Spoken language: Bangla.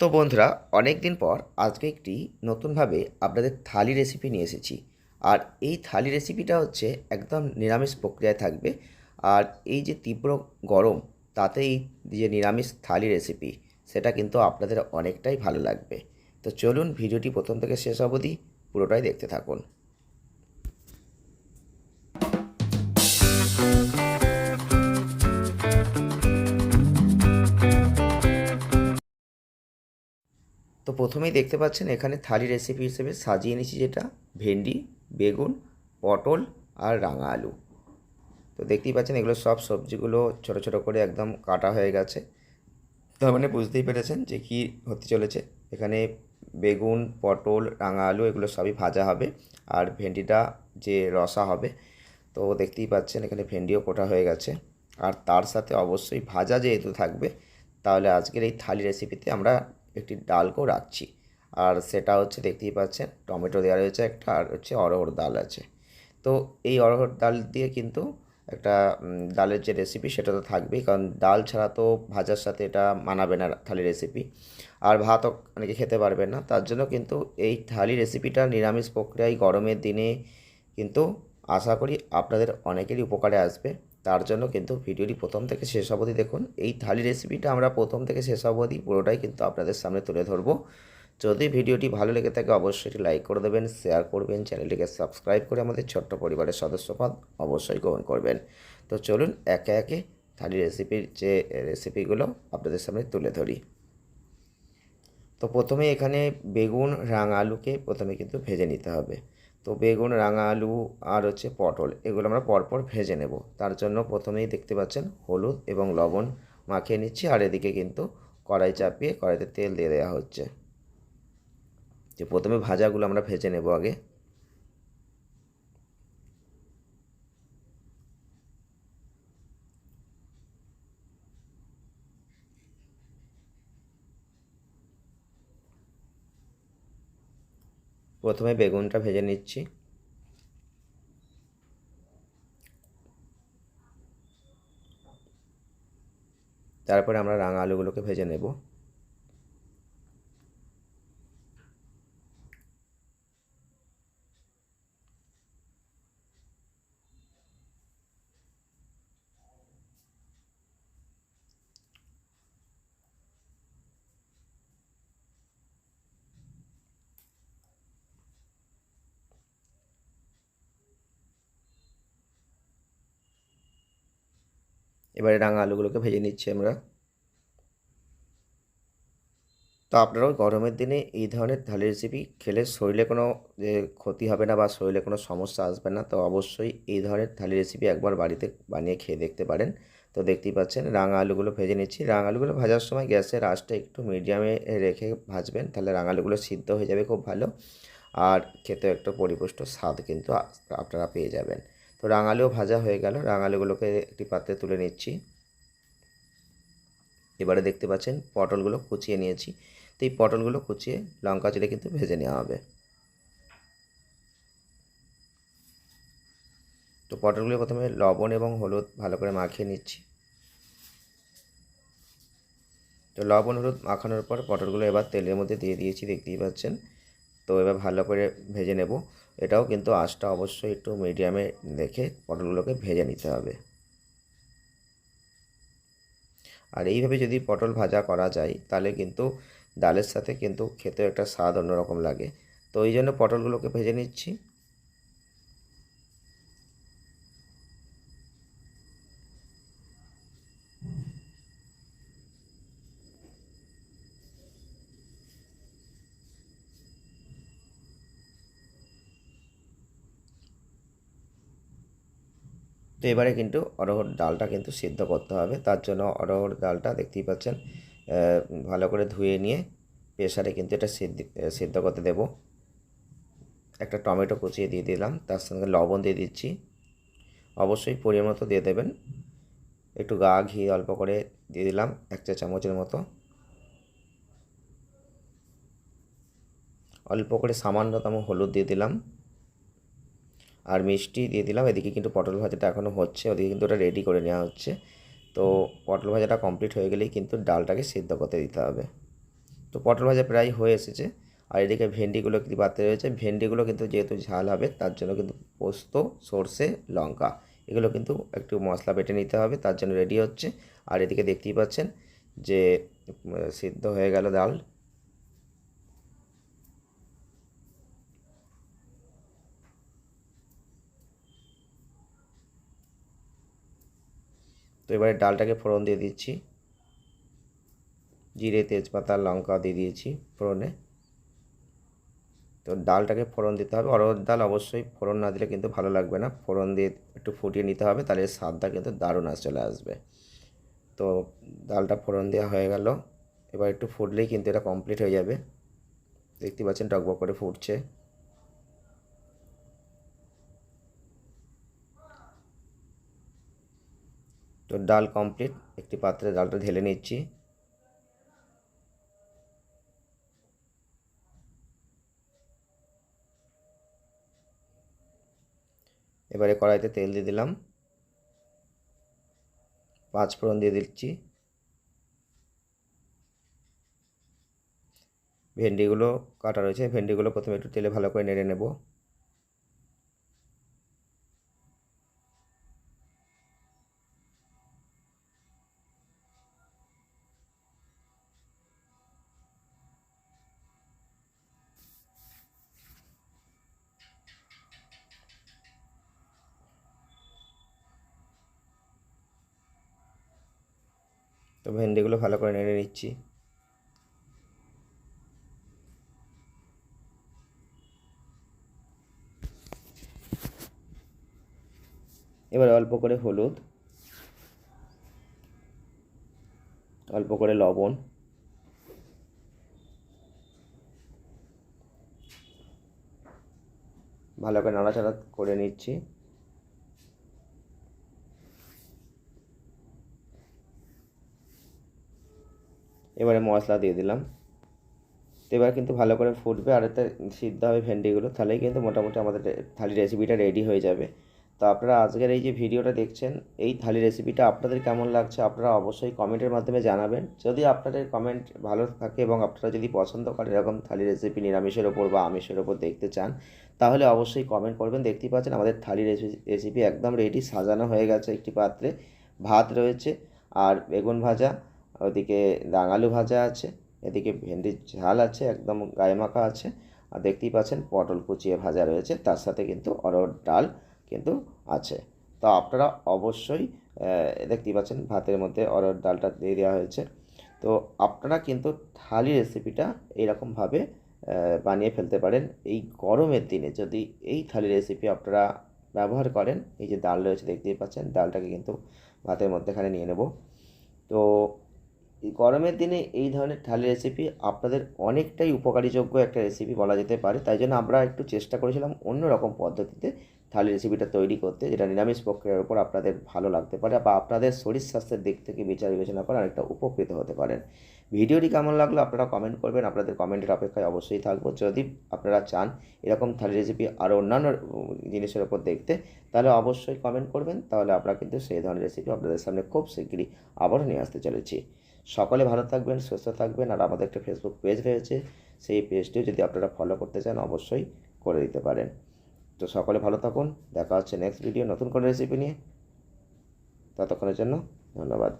তো বন্ধুরা অনেক দিন পর আজকে একটি নতুনভাবে আপনাদের থালি রেসিপি নিয়ে এসেছি। আর এই থালি রেসিপিটা হচ্ছে একদম নিরামিষ প্রক্রিয়ায় থাকবে। আর এই যে তীব্র গরম তাতেই যে নিরামিষ থালি রেসিপি সেটা কিন্তু আপনাদের অনেকটাই ভালো লাগবে। তো চলুন ভিডিওটি প্রথম থেকে শেষ অবধি পুরোটাই দেখতে থাকুন। তো প্রথমেই দেখতে পাচ্ছেন এখানে থালি রেসিপি হিসেবে সাজিয়ে নিয়েছি যেটা, ভেন্ডি, বেগুন, পটল আর রাঙা আলু। তো দেখতেই পাচ্ছেন এগুলো সব সবজিগুলো ছোট ছোট করে একদম কাটা হয়ে গেছে। তার মানে বুঝতেই পেরেছেন যে কী হতে চলেছে। এখানে বেগুন, পটল, রাঙা আলু এগুলো সবই ভাজা হবে আর ভেন্ডিটা যে রসা হবে, তো দেখতেই পাচ্ছেন এখানে ভেন্ডিও কোটা হয়ে গেছে। আর তার সাথে অবশ্যই ভাজা যেহেতু থাকবে, তাহলে আজকের এই থালি রেসিপিতে আমরা একটি ডালকেও রাখছি আর সেটা হচ্ছে দেখতেই পাচ্ছেন, টমেটো দেওয়া রয়েছে একটা, আর হচ্ছে অরহর ডাল আছে। তো এই অরহর ডাল দিয়ে কিন্তু একটা ডালের যে রেসিপি সেটা তো থাকবেই, কারণ ডাল ছাড়া তো ভাজার সাথে এটা মানাবে না থালি রেসিপি আর ভাতও অনেকে খেতে পারবে না, তার জন্য কিন্তু এই থালি রেসিপিটা নিরামিষ প্রক্রিয়ায় গরমের দিনে কিন্তু আশা করি আপনাদের অনেকেরই উপকারে আসবে। তার জন্য কিন্তু ভিডিওটি প্রথম থেকে শেষ অবধি দেখুন। এই থালি রেসিপিটা আমরা প্রথম থেকে শেষ অবধি পুরোটাই কিন্তু আপনাদের সামনে তুলে ধরবো। যদি ভিডিওটি ভালো লেগে থাকে, অবশ্যই লাইক করে দেবেন শেয়ার করবেন, চ্যানেলটিকে সাবস্ক্রাইব করে আমাদের ছোট্ট পরিবারের সদস্যপদ অবশ্যই গ্রহণ করবেন। তো চলুন একে একে থালি রেসিপির যে রেসিপিগুলো আপনাদের সামনে তুলে ধরি। তো প্রথমে এখানে বেগুন রাঙা আলুকে প্রথমে কিন্তু ভেজে নিতে হবে। তো বেগুন, রাঙা আলু আর হচ্ছে পটল, এগুলো আমরা পরপর ভেজে নেব। তার জন্য প্রথমেই দেখতে পাচ্ছেন হলুদ এবং লবণ মাখিয়ে নিচ্ছি, আর এদিকে কিন্তু কড়াই চাপিয়ে কড়াইতে তেল দিয়ে দেওয়া হচ্ছে। যে প্রথমে ভাজাগুলো আমরা ভেজে নেব আগে। প্রথমে বেগুনটা ভেজে নিচ্ছি। তারপরে আমরা রাঙা আলুগুলোকে ভেজে নেব। এবারে রাঙা আলুগুলোকে ভেজে নিচ্ছি আমরা। তো আপনারাও গরমের দিনে এই ধরনের থালি রেসিপি খেলে শরীরে কোনো ক্ষতি হবে না বা শরীরে কোনো সমস্যা আসবে না, তো অবশ্যই এই ধরনের থালি রেসিপি একবার বাড়িতে বানিয়ে খেয়ে দেখতে পারেন। তো দেখতেই পাচ্ছেন রাঙা আলুগুলো ভেজে নিচ্ছি। রাঙা আলুগুলো ভাজার সময় গ্যাসের আঁচটা একটু মিডিয়ামে রেখে ভাজবেন, তাহলে রাঙা আলুগুলো সিদ্ধ হয়ে যাবে খুব ভালো। আর খেতেও একটা পরিপুষ্ট স্বাদ কিন্তু আপনারা পেয়ে যাবেন। তো রাঙালুও ভাজা হয়ে গেল। রাঙালুগুলোকে একটি পাত্রে তুলে নিচ্ছি। এবারে দেখতে পাচ্ছেন পটলগুলো কুচিয়ে নিয়েছি। তো এই পটলগুলো কুচিয়ে লঙ্কা চিড়ে কিন্তু ভেজে নেওয়া হবে। তো পটলগুলো প্রথমে লবণ এবং হলুদ ভালো করে মাখিয়ে নিচ্ছি। তো লবণ হলুদ মাখানোর পর পটলগুলো এবার তেলের মধ্যে দিয়ে দিয়েছি, দেখতেই পাচ্ছেন। তো এবার ভালো করে ভেজে নেব। এটাও কিন্তু আঁচটা অবশ্যই একটু মিডিয়ামে রেখে পটলগুলোকে ভেজে নিতে হবে। আর এইভাবে যদি পটল ভাজা করা যায়, তাহলে কিন্তু ডালের সাথে কিন্তু খেতে একটা স্বাদ অন্যরকম লাগে। তো এই জন্য পটলগুলোকে ভেজে নিচ্ছি। তো এবারে কিন্তু অরহর ডালটা কিন্তু সিদ্ধ করতে হবে। তার জন্য অরহর ডালটা দেখতেই পাচ্ছেন ভালো করে ধুয়ে নিয়ে প্রেসারে কিন্তু এটা সিদ্ধ সিদ্ধ করতে দেব। একটা টমেটো কুচিয়ে দিয়ে দিলাম, তার সঙ্গে লবণ দিয়ে দিচ্ছি। অবশ্যই পরিমাণ মতো দিয়ে দেবেন। একটু গা ঘি অল্প করে দিয়ে দিলাম, এক চা চামচের মতো। অল্প করে সামান্যতম হলুদ দিয়ে দিলাম। আর মিষ্টি দিয়ে দিলাম। এদিকে কিন্তু পটল ভাজাটা এখনও হচ্ছে, ওদিকে কিন্তু ওটা রেডি করে নেওয়া হচ্ছে। তো পটল ভাজাটা কমপ্লিট হয়ে গেলেই কিন্তু ডালটাকে সিদ্ধ করতে দিতে হবে। তো পটল ভাজা প্রায় হয়ে এসেছে। আর এদিকে ভেন্ডিগুলো কিন্তু পাত্রে রয়েছে? ভেন্ডিগুলো কিন্তু যেহেতু ঝাল হবে, তার জন্য কিন্তু পোস্ত, সর্ষে, লঙ্কা, এগুলো কিন্তু একটু মশলা বেটে নিতে হবে, তার জন্য রেডি হচ্ছে। আর এদিকে দেখতেই পাচ্ছেন যে সিদ্ধ হয়ে গেল ডাল। তো এবারে ডালটাকে ফোড়ন দিয়ে দিচ্ছি। জিরে, তেজপাতা, লঙ্কা দিয়ে দিয়েছি ফোড়নে। তো ডালটাকে ফোড়ন দিতে হবে। অরহর ডাল অবশ্যই ফোড়ন না দিলে কিন্তু ভালো লাগবে না। ফোড়ন দিয়ে একটু ফুটিয়ে নিতে হবে, তাহলে স্বাদটা কিন্তু দারুণ আস চলে আসবে। তো ডালটা ফোড়ন দেওয়া হয়ে গেল। এবার একটু ফুটলেই কিন্তু এটা কমপ্লিট হয়ে যাবে। দেখতে পাচ্ছেন টকবক করে ফুটছে। তো ডাল কমপ্লিট একটি পাত্রে ডালটা ঢেলে নিচ্ছি। এবারে কড়াইতে তেল দিয়ে দিলাম। পাঁচ ফোড়ন দিয়ে দিচ্ছি। ভেন্ডিগুলো কাটা রয়েছে, ভেন্ডিগুলো প্রথমে একটু তেলে ভালো করে নেড়ে নেব। তো ভেন্ডিগুলো ভালো করে নেড়ে নিচ্ছি। এবার অল্প করে হলুদ, অল্প করে লবণ, ভালো করে নাড়াচাড়া করে নিচ্ছি। এবারে মশলা দিয়ে দিলাম। তো এবার কিন্তু ভালো করে ফুটবে। আর এতে সিদ্ধ হবে ভেন্ডিগুলো। তাহলেই কিন্তু মোটামুটি আমাদের থালি রেসিপিটা রেডি হয়ে যাবে। তো আপনারা আজকের এই যে ভিডিওটা দেখছেন, এই থালি রেসিপিটা আপনাদের কেমন লাগছে আপনারা অবশ্যই কমেন্টের মাধ্যমে জানাবেন। যদি আপনাদের কমেন্ট ভালো থাকে এবং আপনারা যদি পছন্দ করেন এরকম থালি রেসিপি নিরামিষের ওপর বা আমিষের ওপর দেখতে চান, তাহলে অবশ্যই কমেন্ট করবেন। দেখতেই পাচ্ছেন আমাদের থালি রেসিপি একদম রেডি সাজানো হয়ে গেছে একটি পাত্রে। ভাত রয়েছে আর বেগুন ভাজা ওদিকে রাঙালু ভাজা আছে, এদিকে ভেন্ডির ঝাল আছে, একদম গায়ে মাখা আছে। আর দেখতেই পাচ্ছেন পটল কুচিয়ে ভাজা রয়েছে, তার সাথে কিন্তু অরহর ডাল কিন্তু আছে। তো আপনারা অবশ্যই দেখতেই পাচ্ছেন ভাতের মধ্যে অরহর ডালটা দিয়ে দেওয়া হয়েছে। তো আপনারা কিন্তু থালি রেসিপিটা এইরকমভাবে বানিয়ে ফেলতে পারেন। এই গরমের দিনে যদি এই থালি রেসিপি আপনারা ব্যবহার করেন, এই যে ডাল রয়েছে দেখতেই পাচ্ছেন, ডালটাকে কিন্তু ভাতের মধ্যেখানে নিয়ে নেব। গরমের দিনে এই ধরনের থালি রেসিপি আপনাদের অনেকটাই উপকারীযোগ্য একটা রেসিপি বলা যেতে পারে। তাই জন্য আমরা একটু চেষ্টা করেছিলাম অন্য রকম পদ্ধতিতে থালি রেসিপিটা তৈরি করতে, যেটা নিরামিষ প্রক্রিয়ার উপর আপনাদের ভালো লাগতে পারে বা আপনাদের শরীর স্বাস্থ্যের দিক থেকে বিচার বিবেচনা করে অনেকটা উপকৃত হতে পারেন। ভিডিওটি কেমন লাগল আপনারা কমেন্ট করবেন, আপনাদের কমেন্টের অপেক্ষায় অবশ্যই থাকব। যদি আপনারা চান এরকম থালি রেসিপি আরও অন্যান্য জিনিসের উপর দেখতে, তাহলে অবশ্যই কমেন্ট করবেন, তাহলে আমরা কিন্তু সেই ধরনের রেসিপি আপনাদের সামনে খুব শিগগিরই আবারও নিয়ে আসতে চলেছি। সকলে ভালো থাকবেন, সুস্থ থাকবেন। আর আমাদের একটা ফেসবুক পেজ রয়েছে, সেই পেজটিও যদি আপনারা ফলো করতে চান, অবশ্যই করে দিতে পারেন। তো সকলে ভালো থাকুন, দেখা হচ্ছে নেক্সট ভিডিও নতুন কোনো রেসিপি নিয়ে। ততক্ষণের জন্য ধন্যবাদ।